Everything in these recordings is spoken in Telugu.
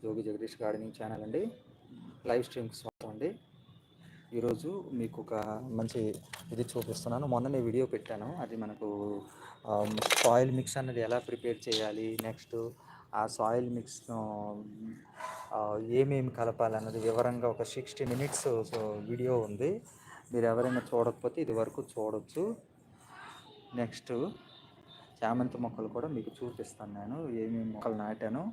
జోగి జగదీష్ గార్డెనింగ్ ఛానల్ అండి. లైవ్ స్ట్రీమ్కి స్వాగతం అండి. ఈరోజు మీకు ఒక మంచి ఇది చూపిస్తున్నాను. మొన్ననే వీడియో పెట్టాను. అది మనకు um, సాయిల్ మిక్స్ అన్నది ఎలా ప్రిపేర్ చేయాలి నెక్స్ట్ ఆ సాయిల్ మిక్స్ను ఏమేమి కలపాలన్నది వివరంగా ఒక సిక్స్టీ మినిట్స్ వీడియో ఉంది. మీరు ఎవరైనా చూడకపోతే ఇది వరకు చూడొచ్చు. నెక్స్ట్ చామంతి మొక్కలు కూడా మీకు చూపిస్తాను నేను. ఏమేమి మొక్కలు నాటాను.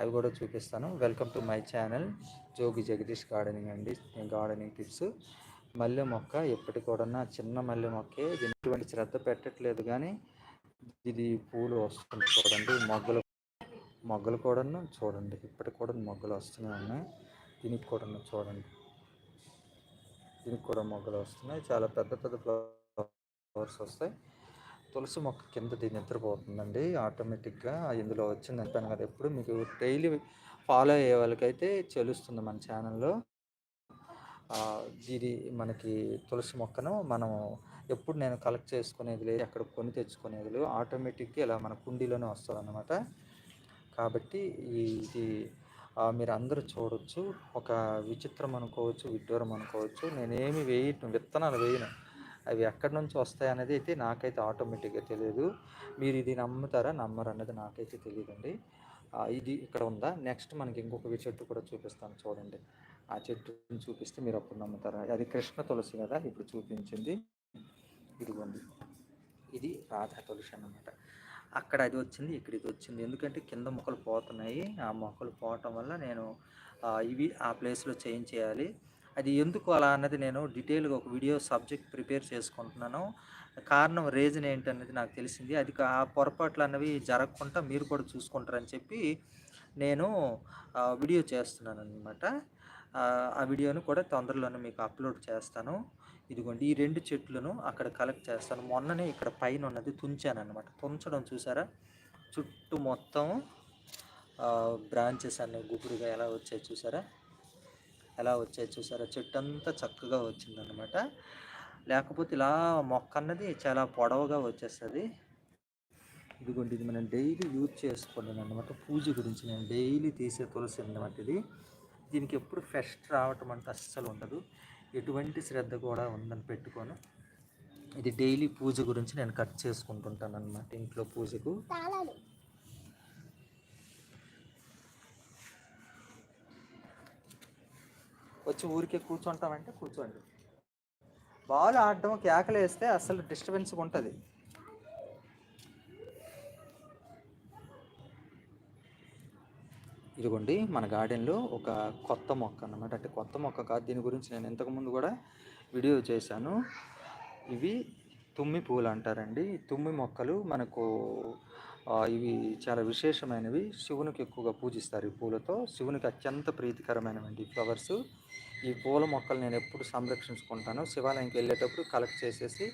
అవి కూడా చూపిస్తాను. Welcome to my channel Jogi Jagadish gardening అండి. గార్డెనింగ్ టిప్స్ మల్లె మొక్క ఎప్పటి కూడా చిన్న మల్లె మొక్కే ఎటువంటి శ్రద్ధ పెట్టట్లేదు కానీ ఇది పూలు వస్తుంది చూడండి. మొగ్గలు మొగ్గలు కూడా చూడండి. ఇప్పటికి కూడా మొగ్గలు వస్తున్నాయి ఉన్నాయి దీనికి కూడా చూడండి. దీనికి కూడా మొగ్గలు వస్తున్నాయి. చాలా పెద్ద పెద్ద ఫ్లవర్స్ వస్తాయి. తులసి మొక్క కింద దీన్ని నిద్రపోతుందండి ఆటోమేటిక్గా. ఇందులో వచ్చింది అంటాను కదా ఎప్పుడు. మీకు డైలీ ఫాలో అయ్యే వాళ్ళకైతే తెలుస్తుంది మన ఛానల్లో. ఇది మనకి తులసి మొక్కను మనం ఎప్పుడు నేను కలెక్ట్ చేసుకునేది లేదు ఎక్కడ కొని తెచ్చుకునేది లేదు. ఆటోమేటిక్గా ఇలా మన కుండీలోనే వస్తుంది అనమాట కాబట్టి ఇది మీరు అందరూ చూడొచ్చు. ఒక విచిత్రం అనుకోవచ్చు విడ్డూరం అనుకోవచ్చు. నేనేమి వేయటం విత్తనాలు వేయను. అవి ఎక్కడి నుంచి వస్తాయి అనేది అయితే నాకైతే ఆటోమేటిక్గా తెలియదు మీరు ఇది నమ్ముతారా? నమ్మరు అనేది నాకైతే తెలియదండి ఇది ఇక్కడ ఉందా? నెక్స్ట్ మనకి ఇంకొక చెట్టు కూడా చూపిస్తాను చూడండి. ఆ చెట్టుని చూపిస్తే మీరు అప్పుడు నమ్ముతారా? అది కృష్ణ తులసి కదా? ఇప్పుడు చూపించింది. ఇదిగోండి. ఇది రాధా తులసి అన్నమాట. అక్కడ అది వచ్చింది ఇక్కడ ఇది వచ్చింది. ఎందుకంటే కింద మొక్కలు పోతున్నాయి. ఆ మొక్కలు పోవటం వల్ల నేను ఇవి ఆ ప్లేస్లో చేంజ్ చేయాలి. అది ఎందుకు అలా అన్నది నేను డీటెయిల్గా ఒక వీడియో సబ్జెక్ట్ ప్రిపేర్ చేసుకుంటున్నాను. కారణం రీజన్ ఏంటన్నది నాకు తెలిసింది. అది ఆ పొరపాట్లు అన్నవి జరగకుండా మీరు కూడా చూసుకుంటారని చెప్పి నేను వీడియో చేస్తున్నాను అనమాట ఆ వీడియోను కూడా తొందరలోనే మీకు అప్లోడ్ చేస్తాను. ఇదిగోండి ఈ రెండు చెట్లను అక్కడ కలెక్ట్ చేస్తాను. మొన్ననే ఇక్కడ పైన ఉన్నది తుంచాను అనమాట తుంచడం చూసారా? చుట్టూ మొత్తం బ్రాంచెస్ అన్నీ గుబురుగా ఎలా వచ్చాయి చూసారా? ఎలా వచ్చాయి చూసారా? చెట్టు అంతా చక్కగా వచ్చిందనమాట లేకపోతే ఇలా మొక్క అన్నది చాలా పొడవుగా వచ్చేస్తుంది. ఇదిగోండి ఇది మనం డైలీ యూజ్ చేసుకున్నాను అనమాట పూజ గురించి నేను డైలీ తీసే తులసి అనమాట ఇది. దీనికి ఎప్పుడు ఫెస్ట్ రావటం అంటే అస్సలు ఉండదు. ఎటువంటి శ్రద్ధ కూడా ఉందని పెట్టుకోను. ఇది డైలీ పూజ గురించి నేను కట్ చేసుకుంటుంటాను అనమాట ఇంట్లో పూజకు. వచ్చి ఊరికే కూర్చుంటామంటే కూర్చోండి. బాల్ ఆడడం కేకలు వేస్తే అసలు డిస్టర్బెన్స్ ఉంటుంది. ఇదిగోండి మన గార్డెన్లో ఒక కొత్త మొక్క అన్నమాట. అంటే కొత్త మొక్క కాదు దీని గురించి నేను ఇంతకుముందు కూడా వీడియో చేశాను. ఇవి తుమ్మి పూలు అంటారండి. తుమ్మి మొక్కలు మనకు ఇవి చాలా విశేషమైనవి. శివునికి ఎక్కువగా పూజిస్తారు ఈ పూలతో. శివునికి అత్యంత ప్రీతికరమైనవండి ఫ్లవర్స్. ఈ పూల మొక్కలు నేను ఎప్పుడు సంరక్షించుకుంటాను. శివాలయంకి వెళ్ళేటప్పుడు కలెక్ట్ చేసేసి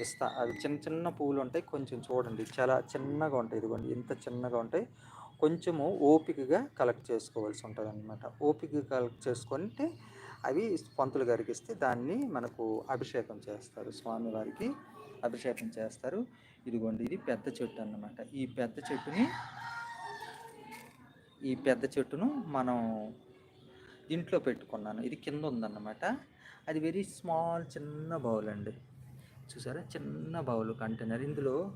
ఇస్తా. అవి చిన్న చిన్న పూలు ఉంటాయి కొంచెం చూడండి. చాలా చిన్నగా ఉంటాయి. ఇదిగోండి. ఇంత చిన్నగా ఉంటాయి. కొంచెము ఓపికగా కలెక్ట్ చేసుకోవాల్సి ఉంటుంది అనమాట ఓపిక కలెక్ట్ చేసుకుంటే అవి పంతులు గారికి ఇస్తే దాన్ని మనకు అభిషేకం చేస్తారు. స్వామివారికి అభిషేకం చేస్తారు. ఇదిగోండి ఇది పెద్ద చెట్టు అన్నమాట. ఈ పెద్ద చెట్టుని ఈ పెద్ద చెట్టును మనం ఇంట్లో పెట్టుకున్నాను. ఇది కింద ఉందన్నమాట. అది వెరీ స్మాల్ చిన్న బౌల్ అండి. చూసారా? చిన్న బౌల్ కంటైనర్ ఇందులో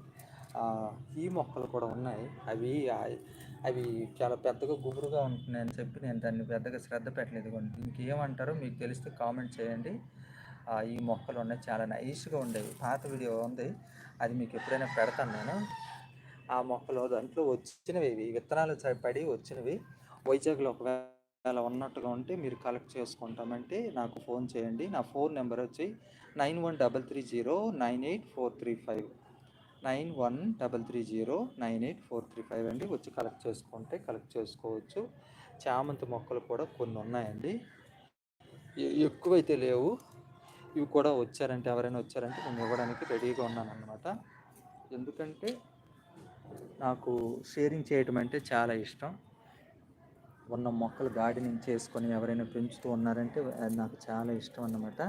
ఈ మొక్కలు కూడా ఉన్నాయి. అవి అవి చాలా పెద్దగా గుబురుగా ఉంటున్నాయని చెప్పి నేను దాన్ని పెద్దగా శ్రద్ధ పెట్టలేదు. దీనికి మీకు తెలిస్తే కామెంట్ చేయండి. ఈ మొక్కలు ఉన్నాయి. చాలా నైస్గా ఉండేవి. పాత వీడియో ఉంది. అది మీకు ఎప్పుడైనా పెడతాను నేను. ఆ మొక్కలు దాంట్లో వచ్చినవి విత్తనాలు పడి వచ్చినవి. వైజాగ్లో ఒకవేళ ఉన్నట్టుగా ఉంటే మీరు కలెక్ట్ చేసుకుంటామంటే నాకు ఫోన్ చేయండి. నా ఫోన్ నెంబర్ వచ్చి nine one double three zero nine eight four three five. Nine one double three zero nine eight four three five అండి. వచ్చి కలెక్ట్ చేసుకుంటే కలెక్ట్ చేసుకోవచ్చు. చామంతి మొక్కలు కూడా కొన్ని ఉన్నాయండి. ఎక్కువైతే లేవు. ఇవి కూడా వచ్చారంటే ఎవరైనా వచ్చారంటే నేను ఇవ్వడానికి రెడీగా ఉన్నాను అనమాట ఎందుకంటే నాకు షేరింగ్ చేయటం అంటే చాలా ఇష్టం. ఉన్న మొక్కలు గార్డెనింగ్ చేసుకొని ఎవరైనా పెంచుతూ ఉన్నారంటే అది నాకు చాలా ఇష్టం అన్నమాట.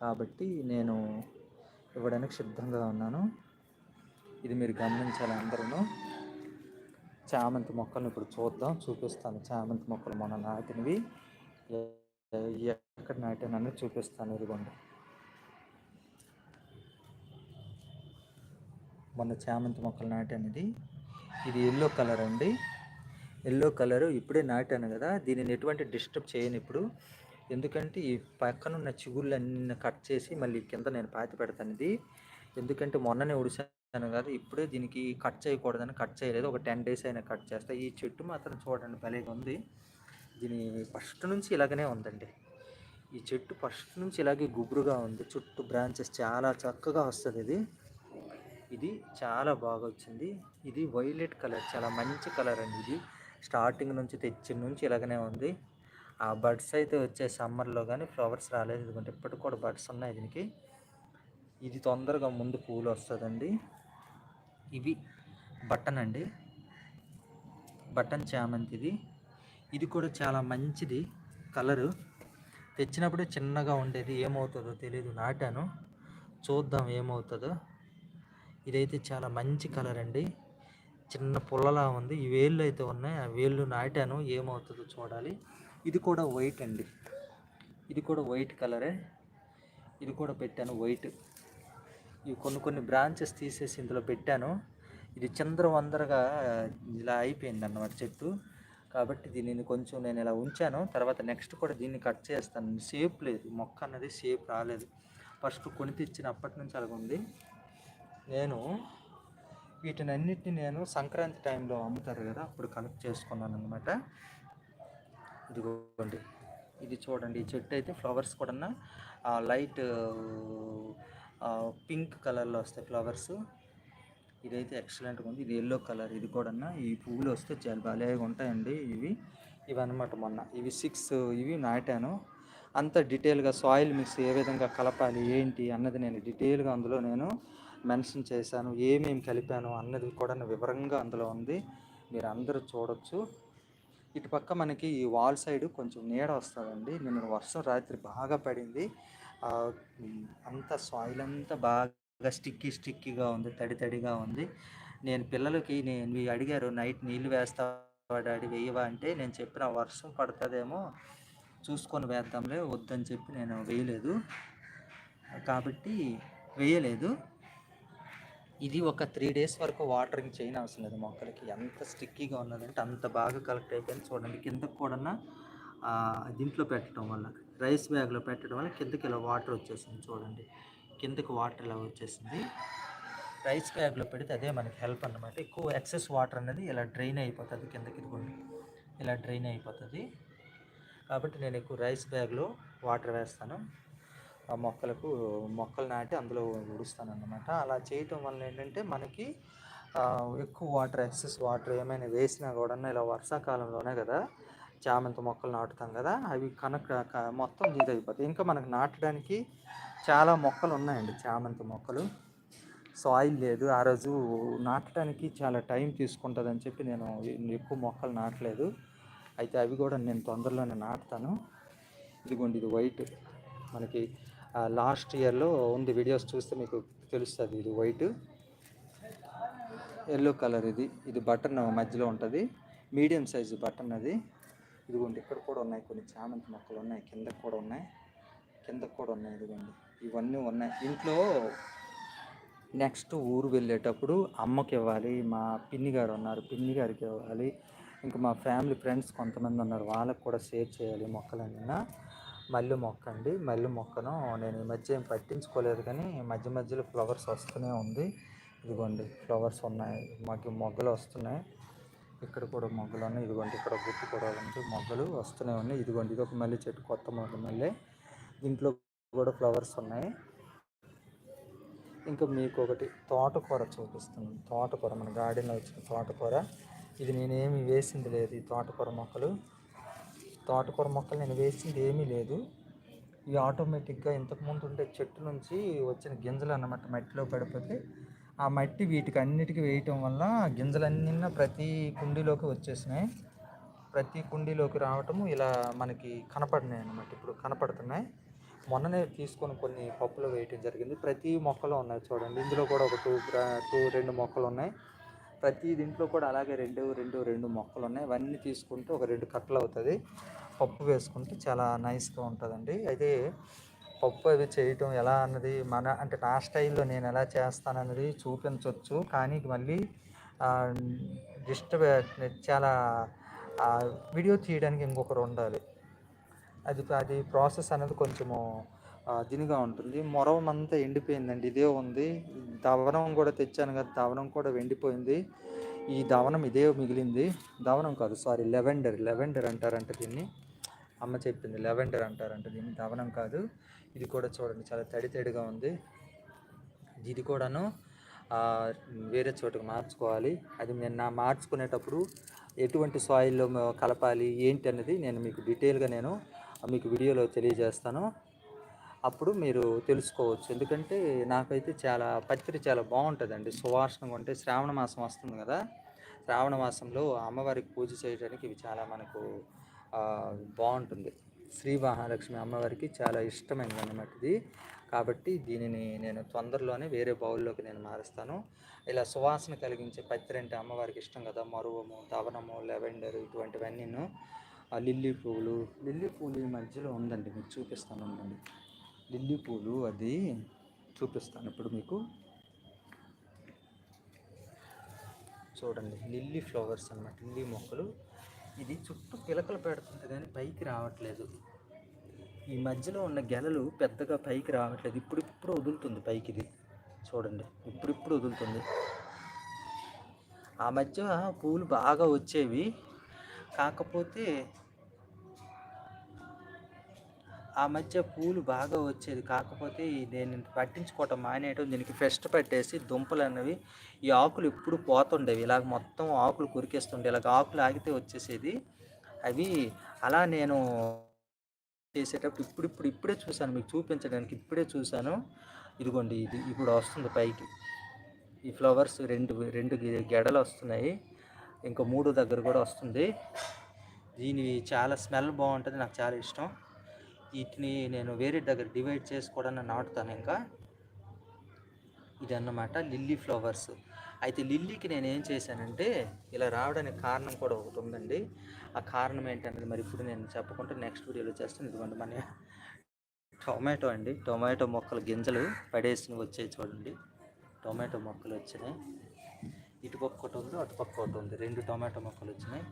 కాబట్టి నేను ఇవ్వడానికి సిద్ధంగా ఉన్నాను. ఇది మీరు గమనించాలి అందరూ చామంతి మొక్కలను ఇప్పుడు చూద్దాం. చూపిస్తాను చామంతి మొక్కలు మొన్న నాటినవి. ఎక్కడ నాటానని చూపిస్తాను. ఇదిగోండి. మొన్న చామంతి మొక్కలు నాటాను ఇది ఇది ఎల్లో కలర్ అండి. ఎల్లో కలర్ ఇప్పుడే నాటాను కదా. దీనిని ఎటువంటి డిస్టర్బ్ చేయను ఇప్పుడు. ఎందుకంటే ఈ పక్కనున్న చిగుళ్ళన్నీ చిగుళ్ళు కట్ చేసి మళ్ళీ కింద నేను పాతి పెడతాను ఇది. ఎందుకంటే మొన్ననే ఉడిసాను కదా. ఇప్పుడే దీనికి కట్ చేయకూడదని కట్ చేయలేదు. ఒక టెన్ డేస్ అయినా కట్ చేస్తా. ఈ చెట్టు మాత్రం చూడండి భలేగా ఉంది. దీని ఫస్ట్ నుంచి ఇలాగనే ఉందండి. ఈ చెట్టు ఫస్ట్ నుంచి ఇలాగే గుబురుగా ఉంది. చుట్టూ బ్రాంచెస్ చాలా చక్కగా వస్తుంది ఇది. ఇది చాలా బాగా వచ్చింది ఇది వైలెట్ కలర్ చాలా మంచి కలర్ అండి ఇది. స్టార్టింగ్ నుంచి తెచ్చిన నుంచి ఇలాగనే ఉంది. ఆ బడ్స్ అయితే వచ్చే సమ్మర్లో కానీ ఫ్లవర్స్ రాలేదు. ఎందుకంటే ఇప్పటికి కూడా బడ్స్ ఉన్నాయి దీనికి. ఇది తొందరగా ముందు పూలు వస్తుందండి. ఇవి బటన్ అండి. బటన్ చామంతిది ఇది. కూడా చాలా మంచిది కలరు. తెచ్చినప్పుడే చిన్నగా ఉండేది ఏమవుతుందో తెలియదు నాటాను. చూద్దాం ఏమవుతుందో. ఇదైతే చాలా మంచి కలర్ అండి. చిన్న పుల్లలా ఉంది. ఈ వేళ్ళు అయితే ఉన్నాయి. ఆ వేళ్ళు నాటాను. ఏమవుతుందో చూడాలి. ఇది కూడా వైట్ అండి. ఇది కూడా వైట్ కలరే. ఇది కూడా పెట్టాను వైట్. ఇవి కొన్ని కొన్ని బ్రాంచెస్ తీసేసి ఇందులో పెట్టాను. ఇది చంద్రవందరగా ఇలా అయిపోయింది అన్నమాట చెట్టు. కాబట్టి దీనిని కొంచెం నేను ఇలా ఉంచాను. తర్వాత నెక్స్ట్ కూడా దీన్ని కట్ చేస్తాను. షేప్ లేదు. మొక్క అన్నది షేప్ రాలేదు. ఫస్ట్ కొని తెచ్చినప్పటి నుంచి అలాగ ఉంది నేను వీటిని అన్నిటిని నేను సంక్రాంతి టైంలో అమ్ముతారు కదా అప్పుడు కలెక్ట్ చేసుకున్నాను అనమాట ఇదిగోండి. ఇది చూడండి ఈ చెట్టు అయితే ఫ్లవర్స్ కూడా లైట్ పింక్ కలర్లో వస్తాయి ఫ్లవర్స్ ఇదైతే ఎక్సలెంట్గా ఉంది. ఇది ఎల్లో కలర్ ఇది కూడా ఈ పువ్వులు వస్తే చాలా భలేగా ఉంటాయండి ఇవి. ఇవి మొన్న. ఇవి సిక్స్ ఇవి నాటాను. అంత డీటెయిల్గా సాయిల్ మిక్స్ ఏ విధంగా కలపాలి ఏంటి అన్నది నేను డీటెయిల్గా అందులో నేను మెన్షన్ చేశాను ఏమేమి కలిపాను అన్నది కూడా వివరంగా అందులో ఉంది. మీరు అందరూ చూడొచ్చు. ఇటు పక్క మనకి ఈ వాల్ సైడ్ కొంచెం నీడ వస్తుందండి. నిన్న వర్షం రాత్రి బాగా పడింది. అంత అంతా సాయిల్ అంతా బాగా స్టిక్కీ స్టిక్కీగా ఉంది తడి తడిగా ఉంది. నేను పిల్లలకి నేను అడిగారు నైట్ నీళ్ళు వేస్తావా డాడీ? వేయవా? అంటే నేను చెప్పిన వర్షం పడుతుందేమో చూసుకొని వేద్దాంలే వద్దని చెప్పి నేను వేయలేదు. కాబట్టి వేయలేదు. ఇది ఒక త్రీ డేస్ వరకు వాటరింగ్ చేయని అవసరం లేదు మొక్కలకి. ఎంత స్టిక్కీగా ఉన్నదంటే అంత బాగా కలెక్ట్ అయిపోయింది చూడండి. కిందకు కూడా దీంట్లో పెట్టడం వల్ల రైస్ బ్యాగ్లో పెట్టడం వల్ల కిందకి ఇలా వాటర్ వచ్చేసింది చూడండి. కిందకి వాటర్ ఇలా వచ్చేసింది. రైస్ బ్యాగ్లో పెడితే అదే మనకి హెల్ప్ అనమాట ఎక్కువ ఎక్సెస్ వాటర్ అనేది ఇలా డ్రైన్ అయిపోతుంది కిందకి ఇదిగోండి. ఇలా డ్రైన్ అయిపోతుంది. కాబట్టి నేను ఎక్కువ రైస్ బ్యాగ్లో వాటర్ వేస్తాను. ఆ మొక్కలకు మొక్కలు నాటి అందులో ఉడుస్తాను అన్నమాట అలా చేయటం వల్ల ఏంటంటే మనకి ఎక్కువ వాటర్ ఎక్సెస్ వాటర్ ఏమైనా వేసినా కూడా ఇలా వర్షాకాలంలోనే కదా చామంతి మొక్కలు నాటుతాం కదా అవి కనెక్ట్ మొత్తం ఇది అయిపోతాయి. ఇంకా మనకు నాటడానికి చాలా మొక్కలు ఉన్నాయండి చామంతి మొక్కలు. సాయిల్ లేదు. ఆ రోజు నాటడానికి చాలా టైం తీసుకుంటుంది అని చెప్పి నేను ఎక్కువ మొక్కలు నాటలేదు. అయితే అవి కూడా నేను తొందరలోనే నాటుతాను. ఇదిగోండి ఇది వైట్. మనకి లాస్ట్ ఇయర్లో ఉంది వీడియోస్ చూస్తే మీకు తెలుస్తుంది. ఇది వైట్. ఎల్లో కలర్ ఇది. ఇది బటన్ మధ్యలో ఉంటుంది. మీడియం సైజు బటన్ అది. ఇదిగోండి ఇక్కడ కూడా ఉన్నాయి కొన్ని చామంతి మొక్కలు ఉన్నాయి. కింద కూడా ఉన్నాయి. కింద కూడా ఉన్నాయి ఇదిగోండి. ఇవన్నీ ఉన్నాయి. ఇంట్లో నెక్స్ట్ ఊరు వెళ్ళేటప్పుడు అమ్మకి ఇవ్వాలి. మా పిన్ని గారు ఉన్నారు. పిన్ని గారికి ఇవ్వాలి. ఇంకా మా ఫ్యామిలీ ఫ్రెండ్స్ కొంతమంది ఉన్నారు. వాళ్ళకి కూడా షేర్ చేయాలి మొక్కలన్నీ. మల్లె మొక్క అండి. మల్లె మొక్కను నేను ఈ మధ్య ఏం పట్టించుకోలేదు కానీ మధ్య మధ్యలో ఫ్లవర్స్ వస్తూనే ఉంది. ఇదిగోండి ఫ్లవర్స్ ఉన్నాయి. మాకు మొగ్గలు వస్తున్నాయి. ఇక్కడ కూడా మొగ్గలు ఉన్నాయి. ఇదిగోండి ఇక్కడ గుట్టు కూడా ఉంది. మొగ్గలు వస్తూనే ఉన్నాయి. ఇదిగోండి ఇది ఒక మల్లె చెట్టు కొత్త మొగ్గ మల్లె. దీంట్లో కూడా ఫ్లవర్స్ ఉన్నాయి. ఇంకా మీకు ఒకటి తోటకూర చూపిస్తున్నాను. తోటకూర మన గార్డెన్లో వచ్చిన తోటకూర. ఇది నేనేమి వేసింది లేదు ఈ తోటకూర మొక్కలు. తోటకూర మొక్కలు నేను వేసింది ఏమీ లేదు. ఇవి ఆటోమేటిక్గా ఇంతకుముందు ఉండే చెట్టు నుంచి వచ్చిన గింజలు అన్నమాట మట్టిలో పడిపోతే. ఆ మట్టి వీటికి అన్నిటికీ వేయటం వల్ల గింజలన్నీ ప్రతి కుండీలోకి వచ్చేసినాయి. ప్రతి కుండీలోకి రావటము ఇలా మనకి కనపడినాయి అన్నమాట. ఇప్పుడు కనపడుతున్నాయి. మొన్ననే తీసుకొని కొన్ని పప్పులు వేయటం జరిగింది. ప్రతి మొక్కలో ఉన్నాయి చూడండి. ఇందులో కూడా ఒక టూ టూ రెండు మొక్కలు ఉన్నాయి. ప్రతి దీంట్లో కూడా అలాగే రెండు రెండు రెండు మొక్కలు ఉన్నాయి అవన్నీ తీసుకుంటే ఒక రెండు కట్టలు అవుతుంది. పప్పు వేసుకుంటే చాలా నైస్గా ఉంటుందండి. అయితే పప్పు అవి చేయటం ఎలా అన్నది మన అంటే నా స్టైల్లో నేను ఎలా చేస్తానన్నది చూపించవచ్చు కానీ మళ్ళీ డిస్టర్బ్ చాలా వీడియో తీయడానికి ఇంకొకరు ఉండాలి. అది అది ప్రాసెస్ అనేది కొంచెము దీనిగా ఉంటుంది. మొరవం అంతా ఎండిపోయిందండి. ఇదే ఉంది. దవనం కూడా తెచ్చాను కదా దవనం కూడా ఎండిపోయింది ఈ దవనం ఇదే మిగిలింది. దవనం కాదు సారీ లెవెండర్ లెవెండర్ అంటారంట దీన్ని. అమ్మ చెప్పింది లెవెండర్ అంటారంట దీన్ని. దవనం కాదు. ఇది కూడా చూడండి చాలా తడి తడిగా ఉంది. ఇది కూడాను వేరే చోటుకు మార్చుకోవాలి. అది నేను నా మార్చుకునేటప్పుడు ఎటువంటి సాయిల్లో కలపాలి ఏంటి అనేది నేను మీకు డీటెయిల్గా నేను మీకు వీడియోలో తెలియజేస్తాను. అప్పుడు మీరు తెలుసుకోవచ్చు. ఎందుకంటే నాకైతే చాలా పత్రి చాలా బాగుంటుందండి. సువాసనగా ఉంటే శ్రావణ మాసం వస్తుంది కదా. శ్రావణ మాసంలో అమ్మవారికి పూజ చేయడానికి ఇవి చాలా మనకు బాగుంటుంది. శ్రీ మహాలక్ష్మి అమ్మవారికి చాలా ఇష్టమైనది అన్నమాట ఇది కాబట్టి దీనిని నేను తొందరలోనే వేరే బౌల్లోకి నేను మారుస్తాను. ఇలా సువాసన కలిగించే పత్రి అంటే అమ్మవారికి ఇష్టం కదా. మరువము తవనము లెవెండర్ ఇటువంటివన్నీ లిల్లీ పువ్వులు లిల్లీ పువ్వులు ఈ మధ్యలో ఉందండి. మీకు చూపిస్తాను ఉండండి. లిల్లీ పూలు అది చూపిస్తాను ఇప్పుడు మీకు. చూడండి లిల్లీ ఫ్లవర్స్ అన్నమాట లిల్లీ మొక్కలు. ఇది చుట్టూ పిలకలు పెడుతుంది కానీ పైకి రావట్లేదు. ఈ మధ్యలో ఉన్న గెలలు పెద్దగా పైకి రావట్లేదు. ఇప్పుడిప్పుడు వదులుతుంది పైకి ఇది చూడండి ఇప్పుడిప్పుడు వదులుతుంది. ఆ మధ్య పూలు బాగా వచ్చేవి. కాకపోతే ఆ మధ్య పూలు బాగా వచ్చేది. కాకపోతే ఈ నేను పట్టించుకోవటం మానేయటం దీనికి ఫెస్ట్ పెట్టేసి దుంపలు అన్నవి ఈ ఆకులు ఎప్పుడు పోతుండేవి. ఇలాగ మొత్తం ఆకులు కొరికేస్తుండే ఇలాగ ఆకులు ఆగితే వచ్చేసేది. అవి అలా నేను చేసేటప్పుడు ఇప్పుడు ఇప్పుడు ఇప్పుడే చూశాను. మీకు చూపించడానికి ఇప్పుడే చూశాను. ఇదిగోండి ఇది ఇప్పుడు వస్తుంది పైకి. ఈ ఫ్లవర్స్ రెండు రెండు గెడలు వస్తున్నాయి. ఇంకా మూడు దగ్గర కూడా వస్తుంది. దీని చాలా స్మెల్ బాగుంటుంది. నాకు చాలా ఇష్టం. వీటిని నేను వేరే దగ్గర డివైడ్ చేసుకోవడానికి నాటుతాను ఇంకా. ఇది అన్నమాట లిల్లీ ఫ్లవర్స్. అయితే లిల్లీకి నేను ఏం చేశానంటే ఇలా రావడానికి కారణం కూడా ఒకటి ఉందండి. ఆ కారణం ఏంటనేది మరి ఇప్పుడు నేను చెప్పకుంటే నెక్స్ట్ వీడియోలో చేస్తాను. ఇదిగోండి మన టొమాటో అండి. టొమాటో మొక్కలు గింజలు పడేసి వచ్చాయి చూడండి. టొమాటో మొక్కలు వచ్చినాయి. ఇటుపక్క ఒకటి ఉంది అటుపక్క ఒకటి ఉంది. రెండు టొమాటో మొక్కలు వచ్చినాయి.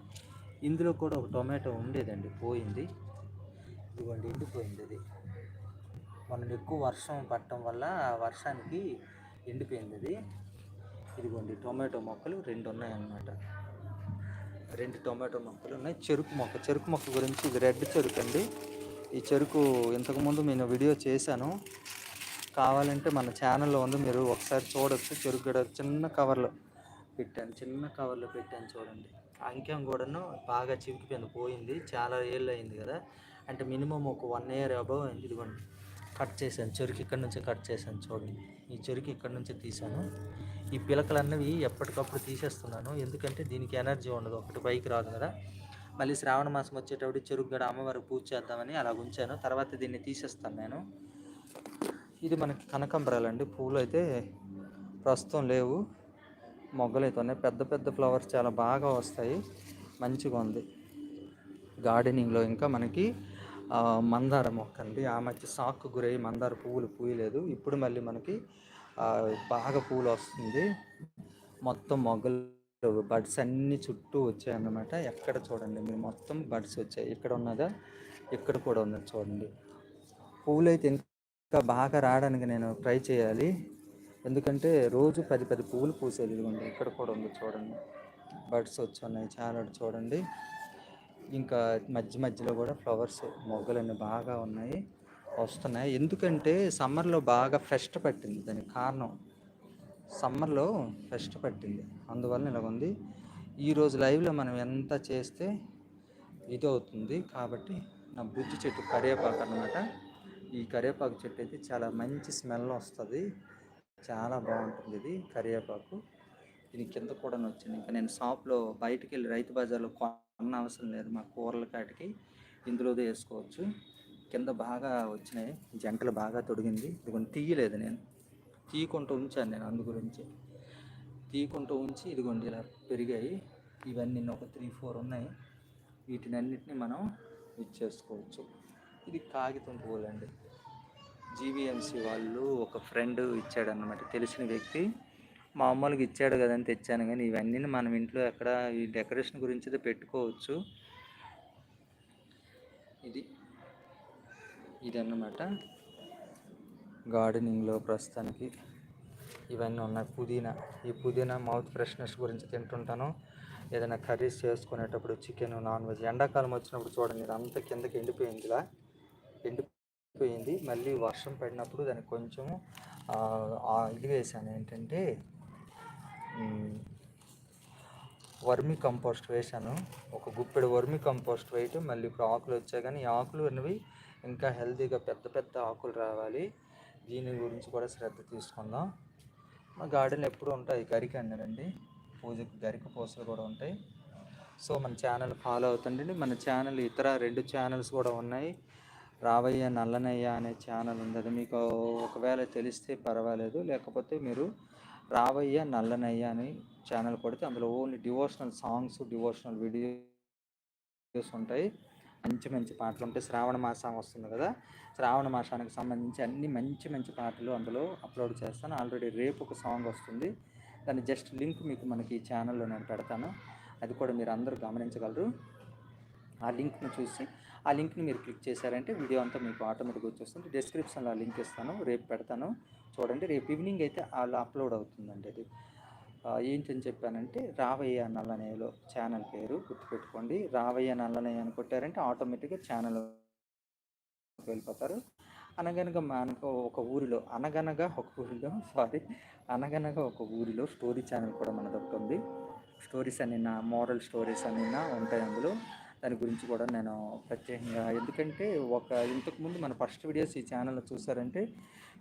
ఇందులో కూడా ఒక టొమాటో ఉండేదండి పోయింది. ఇదిగోండి ఎండిపోయింది అది మొన్న ఎక్కువ వర్షం పడటం వల్ల వర్షానికి ఎండిపోయింది అది ఇదిగోండి టొమాటో మొక్కలు రెండు ఉన్నాయన్నమాట. రెండు టొమాటో మొక్కలు ఉన్నాయి. చెరుకు మొక్క చెరుకు మొక్క గురించి ఇది రెడ్ చెరుకు అండి. ఈ చెరుకు ఇంతకుముందు నేను వీడియో చేశాను. కావాలంటే మన ఛానల్లో ఉంది మీరు ఒకసారి చూడొచ్చు. చెరుకు గడ చిన్న కవర్లో పెట్టాను చిన్న కవర్లో పెట్టాను చూడండి. అంకెం కూడాను బాగా చివికిపోయింది పోయింది. చాలా ఏళ్ళు అయింది కదా. అంటే మినిమం ఒక వన్ ఇయర్ అబవ్ ఇదిగోండి. కట్ చేశాను చెరుకు ఇక్కడ నుంచి కట్ చేశాను చూడండి. ఈ చెరుకు ఇక్కడ నుంచి తీశాను. ఈ పిలకలు అన్నవి ఎప్పటికప్పుడు తీసేస్తున్నాను. ఎందుకంటే దీనికి ఎనర్జీ ఉండదు. ఒకటి పైకి రాదు కదా. మళ్ళీ శ్రావణ మాసం వచ్చేటప్పుడు చెరుకు గడ అమ్మవారికి పూజ చేద్దామని అలా ఉంచాను. తర్వాత దీన్ని తీసేస్తాను నేను. ఇది మనకి కనకాంబరాలండి. పూలు అయితే ప్రస్తుతం లేవు. మొగ్గలు అయితే ఉన్నాయి. పెద్ద పెద్ద ఫ్లవర్స్ చాలా బాగా వస్తాయి. మంచిగా ఉంది. గార్డెనింగ్లో ఇంకా మనకి మందార మొక్క అండి ఆ మధ్య సాకు గురై మందార పువ్వులు పూయలేదు. ఇప్పుడు మళ్ళీ మనకి బాగా పూలు వస్తుంది. మొత్తం మొగ్గలు బడ్స్ అన్ని చుట్టూ వచ్చాయి అన్నమాట ఎక్కడ చూడండి మీరు మొత్తం బడ్స్ వచ్చాయి. ఇక్కడ ఉన్నదా? ఇక్కడ కూడా ఉన్నది చూడండి. పువ్వులు అయితే ఇంకా బాగా రావడానికి నేను ట్రై చేయాలి. ఎందుకంటే రోజు పది పది పువ్వులు పూసేది ఇదిగోండి. ఇక్కడ కూడా ఉంది చూడండి. బడ్స్ వచ్చి ఉన్నాయి. చాలా చూడండి. ఇంకా మధ్య మధ్యలో కూడా ఫ్లవర్స్ మొగ్గలన్నీ బాగా ఉన్నాయి వస్తున్నాయి. ఎందుకంటే సమ్మర్లో బాగా ఫెస్ట్ పట్టింది దానికి కారణం సమ్మర్లో ఫెస్ట్ పట్టింది. అందువల్ల ఇలాగుంది ఉంది. ఈరోజు లైవ్లో మనం ఎంత చేస్తే ఇది అవుతుంది. కాబట్టి నా బుజ్జి చెట్టు కరివేపాకు అన్నమాట. ఈ కరివేపాకు చెట్టు అయితే చాలా మంచి స్మెల్ వస్తుంది. చాలా బాగుంటుంది ఇది కరివేపాకు. దీని కింద కూడా వచ్చింది ఇంకా నేను షాప్లో బయటకు వెళ్ళి రైతు బజార్లో అన్న అవసరం లేదు. మా కూరల కాటికి ఇందులోదే వేసుకోవచ్చు. కింద బాగా వచ్చినాయి. జంటలు బాగా తొడిగింది. ఇదిగోండి తీయలేదు నేను. తీయకుండా ఉంచాను నేను అందు గురించి. తీయకుండా ఉంచి ఇదిగోండి ఇలా పెరిగాయి. ఇవన్నీ ఒక త్రీ ఫోర్ ఉన్నాయి. వీటిని అన్నిటిని మనం ఇచ్చేసుకోవచ్చు ఇది కాగితం పూలండి. అండి జీవీఎంసీ వాళ్ళు ఒక ఫ్రెండ్ ఇచ్చాడన్నమాట. తెలిసిన వ్యక్తి. మామూలుగా ఇచ్చాడు కదని తెచ్చాను. కానీ ఇవన్నీ మనం ఇంట్లో ఎక్కడ ఈ డెకరేషన్ గురించి పెట్టుకోవచ్చు. ఇది. ఇది అన్నమాట గార్డెనింగ్లో ప్రస్తుతానికి ఇవన్నీ ఉన్నాయి. పుదీనా. ఈ పుదీనా మౌత్ ఫ్రెష్నెస్ గురించి తింటుంటాను. ఏదైనా కర్రీస్ చేసుకునేటప్పుడు చికెన్ నాన్ వెజ్ ఎండాకాలం వచ్చినప్పుడు చూడండి ఇదంతా కిందకి ఎండిపోయింది ఇలా. ఎండిపోయింది. మళ్ళీ వర్షం పడినప్పుడు దానికి కొంచెం ఆ, ఇది వేసాను. ఏంటంటే వర్మి కంపోస్ట్ వేశాను. ఒక గుప్పెడు వర్మి కంపోస్ట్ వేయటం మళ్ళీ ఇప్పుడు ఆకులు వచ్చాయి కానీ ఈ ఆకులు అనేవి ఇంకా హెల్తీగా పెద్ద పెద్ద ఆకులు రావాలి. దీని గురించి కూడా శ్రద్ధ తీసుకుందాం. మా గార్డెన్ ఎప్పుడు ఉంటాయి గరిక అన్నారండి పూజకి గరిక పూసలు కూడా ఉంటాయి. సో మన ఛానల్ ఫాలో అవుతుండండి. మన ఛానల్ ఇతర రెండు ఛానల్స్ కూడా ఉన్నాయి. రావయ్య నల్లనయ్య అనే ఛానల్ ఉంది అది మీకు ఒకవేళ తెలిస్తే పర్వాలేదు. లేకపోతే మీరు రావయ్య నల్లనయ్య అని ఛానల్ కొడితే అందులో only devotional songs devotional videos ఉంటాయి. మంచి మంచి పాటలు ఉంటాయి. శ్రావణ మాసం వస్తుంది కదా శ్రావణ మాసానికి సంబంధించి అన్ని మంచి మంచి పాటలు అందులో అప్లోడ్ చేస్తాను. ఆల్రెడీ రేపు ఒక సాంగ్ వస్తుంది. దాని జస్ట్ లింక్ మీకు మనకి ఈ ఛానల్లో నేను పెడతాను. అది కూడా మీరు అందరూ గమనించగలరు. ఆ లింక్ను చూసి ఆ లింక్ని మీరు క్లిక్ చేశారంటే వీడియో అంతా మీకు ఆటోమేటిక్గా వచ్చేస్తుంది. డిస్క్రిప్షన్లో ఆ లింక్ ఇస్తాను. రేపు పెడతాను. చూడండి రేపు ఈవినింగ్ అయితే వాళ్ళు అప్లోడ్ అవుతుందండి అది. ఏంటని చెప్పానంటే రావయ్య నల్లనేయలో ఛానల్ పేరు గుర్తుపెట్టుకోండి. రావయ్య నల్లనేయ అని కొట్టారంటే ఆటోమేటిక్గా ఛానల్ వెళ్ళిపోతారు. అనగనగా మనకు ఒక ఊరిలో అనగనగా ఒక ఊరిలో సారీ అనగనగా ఒక ఊరిలో స్టోరీ ఛానల్ కూడా మనది ఒకటి ఉంది స్టోరీస్ అనినా మోరల్ స్టోరీస్ అనినా ఉంటాయి అందులో. దాని గురించి కూడా నేను ప్రత్యేకంగా ఎందుకంటే ఒక ఇంతకుముందు మన ఫస్ట్ వీడియోస్ ఈ ఛానల్లో చూసారంటే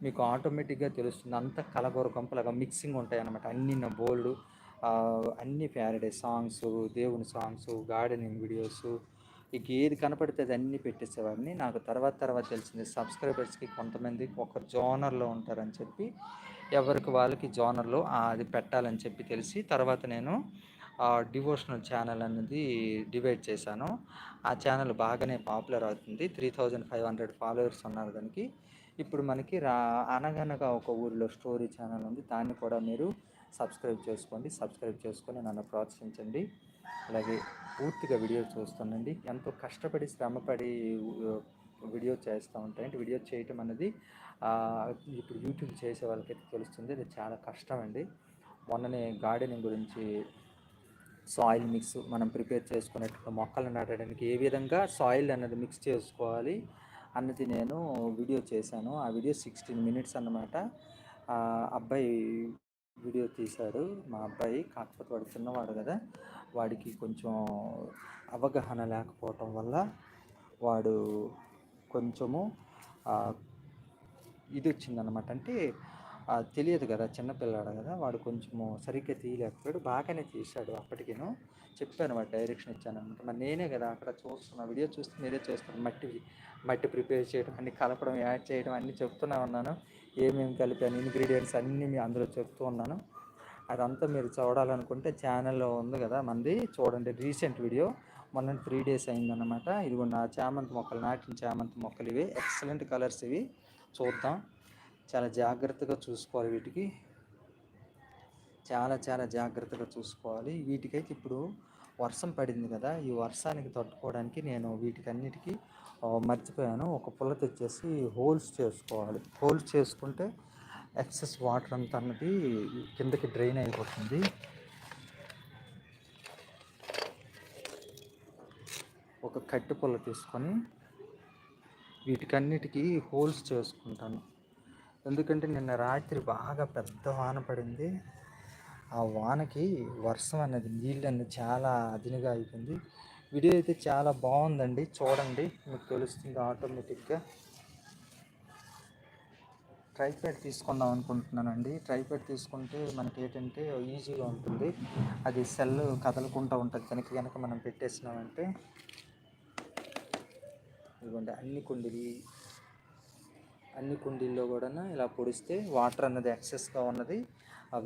మీకు ఆటోమేటిక్గా తెలుస్తుంది. అంత కలగొర కంపలాగా మిక్సింగ్ ఉంటాయి అన్నమాట అన్ని నా బోల్డ్ అన్ని ప్యారడే సాంగ్స్ దేవుని సాంగ్స్ గార్డెనింగ్ వీడియోస్ ఇక ఏది కనపడితే అది అన్నీ పెట్టేసేవాడిని. నాకు తర్వాత తర్వాత తెలిసింది సబ్స్క్రైబర్స్కి కొంతమంది ఒక జోనర్లో ఉంటారని చెప్పి ఎవరికి వాళ్ళకి జోనర్లో అది పెట్టాలని చెప్పి తెలిసి తర్వాత నేను డివోషనల్ ఛానల్ అనేది డివైడ్ చేశాను. ఆ ఛానల్ బాగానే పాపులర్ అవుతుంది. Three thousand five hundred followers ఉన్నారు దానికి. ఇప్పుడు మనకి రా అనగనగా ఒక ఊరిలో స్టోరీ ఛానల్ ఉంది. దాన్ని కూడా మీరు సబ్స్క్రైబ్ చేసుకోండి. సబ్స్క్రైబ్ చేసుకొని నన్ను ప్రోత్సహించండి. అలాగే పూర్తిగా వీడియో చూస్తానండి ఎంతో కష్టపడి శ్రమపడి వీడియో చేస్తూ ఉంటాయంటే వీడియో చేయటం అనేది ఇప్పుడు యూట్యూబ్ చేసే వాళ్ళకైతే తెలుస్తుంది. అది చాలా కష్టం అండి. మొన్ననే గార్డెనింగ్ గురించి సాయిల్ మిక్స్ మనం ప్రిపేర్ చేసుకునేటప్పుడు మొక్కలు నాటడానికి ఏ విధంగా సాయిల్ అనేది మిక్స్ చేసుకోవాలి అన్నది నేను వీడియో చేశాను. ఆ వీడియో సిక్స్టీన్ మినిట్స్ అన్నమాట. అబ్బాయి వీడియో తీశాడు. మా అబ్బాయి కాకపోతే వాడు చిన్నవాడు కదా వాడికి కొంచెం అవగాహన లేకపోవటం వల్ల వాడు కొంచెము ఇది వచ్చిందనమాట అంటే తెలియదు కదా చిన్నపిల్లాడు కదా వాడు కొంచెము సరిగ్గా తీయలేకపోయాడు. బాగానే తీశాడు అప్పటికిను. చెప్పాను వాడు డైరెక్షన్ ఇచ్చాను అనమాట. మరి నేనే కదా అక్కడ చూస్తున్నా వీడియో చూస్తే మీరే చేస్తాను మట్టి మట్టి ప్రిపేర్ చేయడం అన్ని కలపడం యాడ్ చేయడం అన్నీ చెప్తూనే ఉన్నాను. ఏమేమి కలిపాను ఇంగ్రీడియంట్స్ అన్నీ మీ అందులో చెప్తూ ఉన్నాను. అదంతా మీరు చూడాలనుకుంటే ఛానల్లో ఉంది కదా మంది చూడండి రీసెంట్ వీడియో. మొన్న త్రీ డేస్ అయిందన్నమాట. ఇదిగో నా చామంతి మొక్కలు నాటిన చామంతి మొక్కలు ఇవి. ఎక్సలెంట్ కలర్స్ ఇవి. చూద్దాం. చాలా జాగ్రత్తగా చూసుకోవాలి వీటికి. చాలా చాలా జాగ్రత్తగా చూసుకోవాలి. వీటికైతే ఇప్పుడు వర్షం పడింది కదా ఈ వర్షానికి తట్టుకోవడానికి నేను వీటికన్నిటికీ మర్చిపోయాను. ఒక పుల్ల తెచ్చేసి హోల్స్ చేసుకోవాలి. హోల్స్ చేసుకుంటే ఎక్సెస్ వాటర్ అంతా అన్నది కిందకి డ్రైన్ అయిపోతుంది. ఒక కట్టి పుల్ల తీసుకొని వీటికన్నిటికీ హోల్స్ చేసుకుంటాను. ఎందుకంటే నిన్న రాత్రి బాగా పెద్ద వాన పడింది. ఆ వానకి వర్షం అనేది నీళ్ళు అనేది చాలా అదినిగా అయిపోయింది. వీడియో అయితే చాలా బాగుందండి. చూడండి మీకు తెలుస్తుంది ఆటోమేటిక్గా. ట్రైప్యాడ్ తీసుకుందాం అనుకుంటున్నానండి. ట్రైప్యాడ్ తీసుకుంటే మనకి ఏంటంటే ఈజీగా ఉంటుంది. అది సెల్ కదలకుండా ఉంటుంది. కనుక కనుక మనం పెట్టేసినామంటే ఇదిగోండి అన్ని కుండీలు అన్ని కుండీల్లో కూడా ఇలా పొడిస్తే వాటర్ అన్నది ఎక్సెస్గా ఉన్నది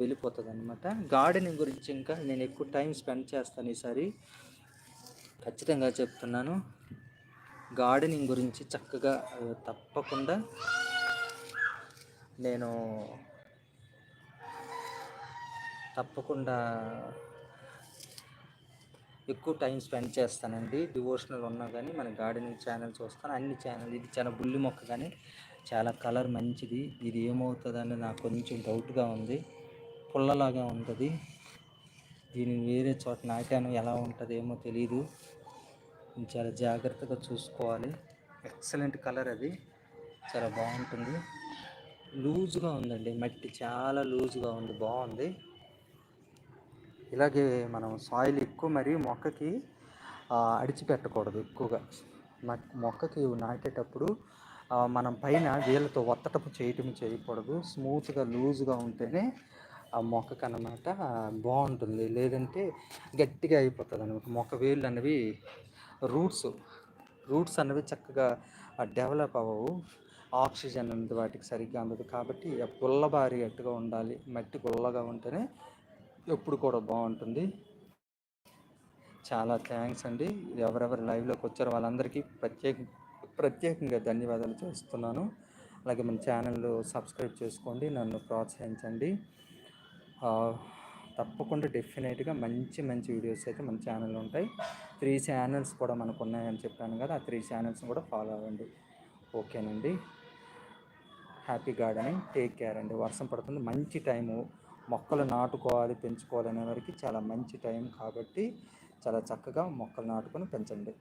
వెళ్ళిపోతుంది అనమాట గార్డెనింగ్ గురించి ఇంకా నేను ఎక్కువ టైం స్పెండ్ చేస్తాను ఈసారి. ఖచ్చితంగా చెప్తున్నాను. గార్డెనింగ్ గురించి చక్కగా తప్పకుండా నేను తప్పకుండా ఎక్కువ టైం స్పెండ్ చేస్తానండి. డివోషనల్ ఉన్నా కానీ మన గార్డెనింగ్ ఛానల్ చూస్తాను అన్ని ఛానల్ ఇది చాలా బుల్లి మొక్క కానీ చాలా కలర్ మంచిది. ఇది ఏమవుతుందని నాకు కొంచెం డౌట్గా ఉంది. పుల్లలాగా ఉంటుంది. దీన్ని వేరే చోట నాటాను ఎలా ఉంటుందేమో తెలీదు. తెలియదు చాలా జాగ్రత్తగా చూసుకోవాలి. ఎక్సలెంట్ కలర్ అది. చాలా బాగుంటుంది. లూజ్గా ఉందండి. మట్టి చాలా లూజ్గా ఉంది. బాగుంది. ఇలాగే మనం సాయిల్ ఎక్కువ మరి మొక్కకి అడిచిపెట్టకూడదు ఎక్కువగా. మొక్కకి నాటేటప్పుడు మనం పైన వేళ్ళతో ఒత్తటపు చేయటం చేయకూడదు. స్మూత్గా లూజ్గా ఉంటేనే ఆ మొక్కకు అన్నమాట బాగుంటుంది. లేదంటే గట్టిగా అయిపోతుంది అనమాట మొక్క వేళ్ళు అనేవి రూట్స్ రూట్స్ అనేవి చక్కగా డెవలప్ అవ్వవు. ఆక్సిజన్ అనేది వాటికి సరిగ్గా అందదు. కాబట్టి ఆ గుల్లబారినట్టుగా ఉండాలి. మట్టి గుల్లగా ఉంటేనే ఎప్పుడు కూడా బాగుంటుంది. చాలా థ్యాంక్స్ అండి. ఎవరెవరు లైవ్లోకి వచ్చారో వాళ్ళందరికీ ప్రత్యేక ప్రత్యేకంగా ధన్యవాదాలు చేస్తున్నాను. అలాగే మన ఛానల్ సబ్స్క్రైబ్ చేసుకోండి నన్ను ప్రోత్సహించండి. తప్పకుండా డెఫినెట్గా మంచి మంచి వీడియోస్ అయితే మన ఛానల్ ఉంటాయి. త్రీ ఛానల్స్ కూడా మనకు ఉన్నాయని చెప్పాను కదా ఆ త్రీ ఛానల్స్ని కూడా ఫాలో అవ్వండి. ఓకేనండి. Happy gardening. టేక్ కేర్ అండి. వర్షం పడుతుంది. మంచి టైము. మొక్కలు నాటుకోవాలి పెంచుకోవాలి అనే వారికి చాలా మంచి టైం కాబట్టి చాలా చక్కగా మొక్కలు నాటుకొని పెంచండి.